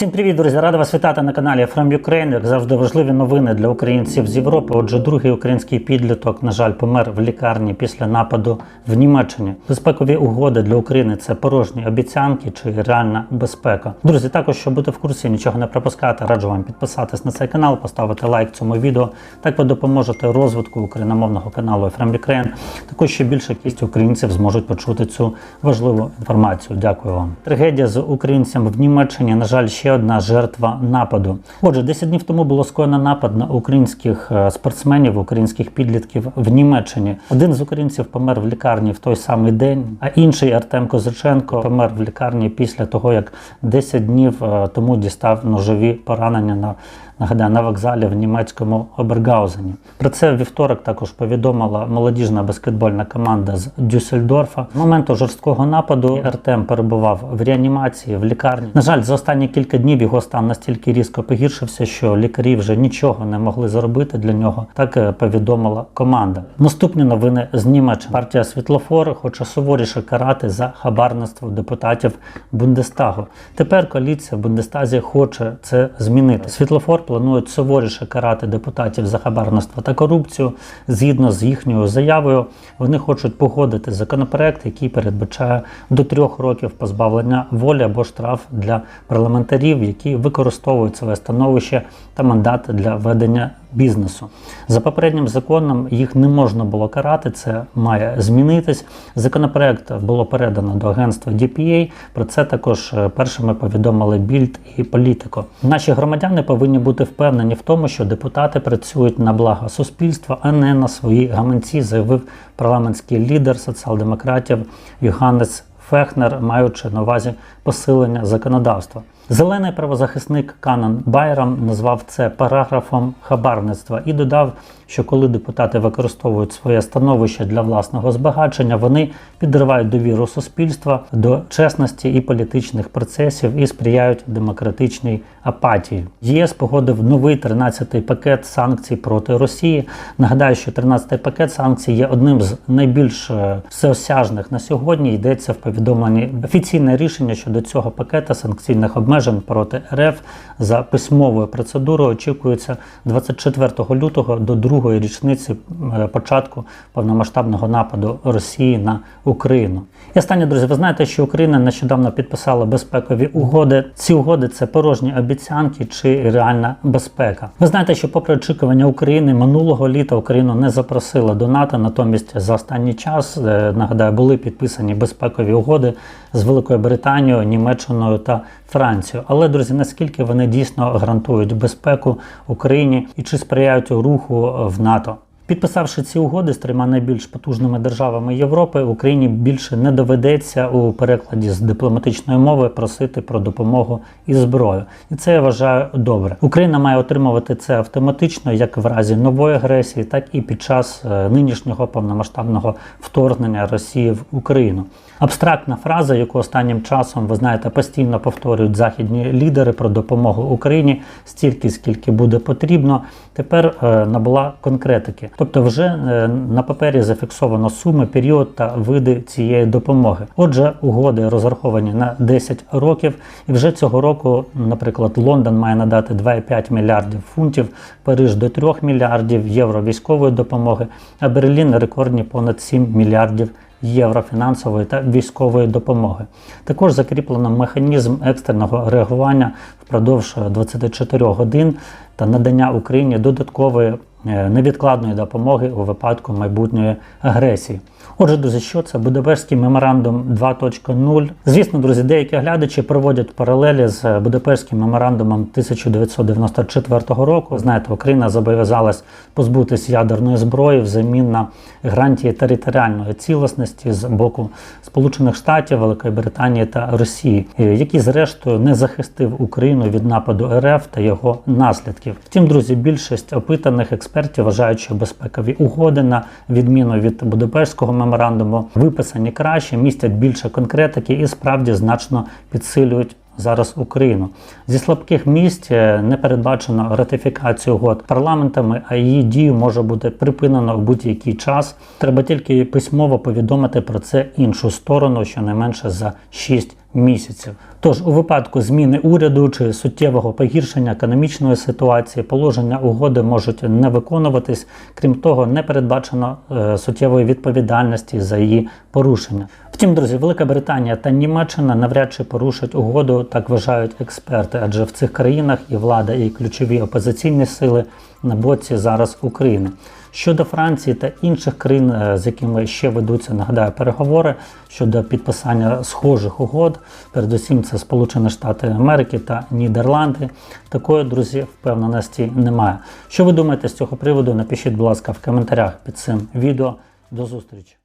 Всім привіт, друзі! Рада вас вітати на каналі From Ukraine. Як завжди, важливі новини для українців з Європи. Отже, другий український підліток, на жаль, помер в лікарні після нападу в Німеччині. Безпекові угоди для України це порожні обіцянки чи реальна безпека. Друзі, також щоб бути в курсі, нічого не пропускати, раджу вам підписатись на цей канал, поставити лайк цьому відео. Так ви допоможете розвитку україномовного каналу From Ukraine. Також ще більша кількість українців зможуть почути цю важливу інформацію. Дякую вам. Трагедія з українцем в Німеччині. На жаль, ще одна жертва нападу. Отже, 10 днів тому було скоєно напад на українських е, спортсменів, українських підлітків в Німеччині. Один з українців помер в лікарні в той самий день, а інший Артем Козаченко помер в лікарні після того, як 10 днів е, тому дістав ножові поранення на Нагадаю, на вокзалі в німецькому Обергаузені. Про це вівторок також повідомила молодіжна баскетбольна команда з Дюссельдорфа. З моменту жорсткого нападу Артем перебував в реанімації в лікарні. На жаль, за останні кілька днів його стан настільки різко погіршився, що лікарі вже нічого не могли зробити для нього. Так е, повідомила команда. Наступні новини з Німеччини. Партія Світлофор хоче суворіше карати за хабарництво депутатів Бундестагу. Тепер коаліція в Бундестазі хоче це змінити. Світлофор планують суворіше карати депутатів за хабарництво та корупцію. Згідно з їхньою заявою, вони хочуть погодити законопроект, який передбачає до трьох років позбавлення волі або штраф для парламентарів, які використовують своє становище та мандат для ведення бізнесу. За попереднім законом їх не можна було карати. Це має змінитись. Законопроект було передано до агентства DPA. Про це також е, першими повідомили Більд і Політико. Наші громадяни повинні бути впевнені в тому, що депутати працюють на благо суспільства, а не на свої гаманці, заявив парламентський лідер соціал-демократів Йоганнес Фехнер, маючи на увазі посилення законодавства. Зелений правозахисник Канан Байрам назвав це параграфом хабарництва і додав, що коли депутати використовують своє становище для власного збагачення, вони підривають довіру суспільства до чесності і політичних процесів і сприяють демократичній апатії. ЄС погодив новий 13-й пакет санкцій проти Росії. Нагадаю, що 13-й пакет санкцій є одним з найбільш е, всеосяжних на сьогодні. Йдеться в повідомленні офіційне рішення щодо цього пакета санкційних обмежень проти РФ за письмовою процедурою. Очікується 24 лютого до другої річниці е, початку повномасштабного нападу Росії на Україну. І останнє, друзі, ви знаєте, що Україна нещодавно підписала безпекові угоди. Ці угоди це порожні обіцянки чи реальна безпека. Ви знаєте, що попри очікування України минулого літа Україну не запросила до НАТО. Натомість за останній час е, нагадаю були підписані безпекові угоди з Великою Британією, Німеччиною та Францією. Але друзі, наскільки вони дійсно гарантують безпеку Україні і чи сприяють руху в НАТО? Підписавши ці угоди з трьома найбільш потужними державами Європи, Україні більше не доведеться у перекладі з дипломатичної мови просити про допомогу і зброю. І це я вважаю добре. Україна має отримувати це автоматично, як в разі нової агресії, так і під час е, нинішнього повномасштабного вторгнення Росії в Україну. Абстрактна фраза, яку останнім часом ви знаєте постійно повторюють західні лідери про допомогу Україні стільки, скільки буде потрібно, тепер е, набула конкретики. Тобто, вже е, на папері зафіксовано суми, період та види цієї допомоги. Отже, угоди розраховані на 10 років, і вже цього року, наприклад, Лондон має надати 2,5 мільярдів фунтів, Париж до 3 мільярдів євро військової допомоги, а Берлін рекордні понад 7 мільярдів євро фінансової та військової допомоги. Також закріплено механізм екстреного реагування впродовж 24 годин та надання Україні додаткової е, невідкладної допомоги у випадку майбутньої агресії. Отже, друзі, що це Будапештський меморандум 2.0. Звісно, друзі, деякі глядачі проводять паралелі з Будапештським меморандумом 1994 року. Знаєте, Україна зобов'язалась позбутись ядерної зброї взамін на гарантії територіальної цілісності з боку Сполучених Штатів, Великої Британії та Росії, який зрештою не захистив Україну від нападу РФ та його наслідків. Втім, друзі, більшість опитаних експертів вважають, що безпекові угоди на відміну від Будапештського меморандуму виписані краще, містять більше конкретики і справді значно підсилюють. Зараз Україну зі слабких місць е, не передбачено ратифікацію угод парламентами, а її дію може бути припинено в будь-який час. Треба тільки письмово повідомити про це іншу сторону, щонайменше за 6 місяців. Тож, у випадку зміни уряду чи суттєвого погіршення економічної ситуації, положення угоди можуть не виконуватись. Крім того, не передбачено е, суттєвої відповідальності за її порушення. Втім, друзі, Велика Британія та Німеччина навряд чи порушать угоду, так вважають експерти, адже в цих країнах і влада, і ключові опозиційні сили на боці зараз України. Щодо Франції та інших країн, е, з якими ще ведуться, нагадаю, переговори щодо підписання схожих угод, передусім це Сполучені Штати Америки та Нідерланди. Такої, друзі, впевненості немає. Що ви думаєте з цього приводу? Напишіть, будь ласка, в коментарях під цим відео. До зустрічі!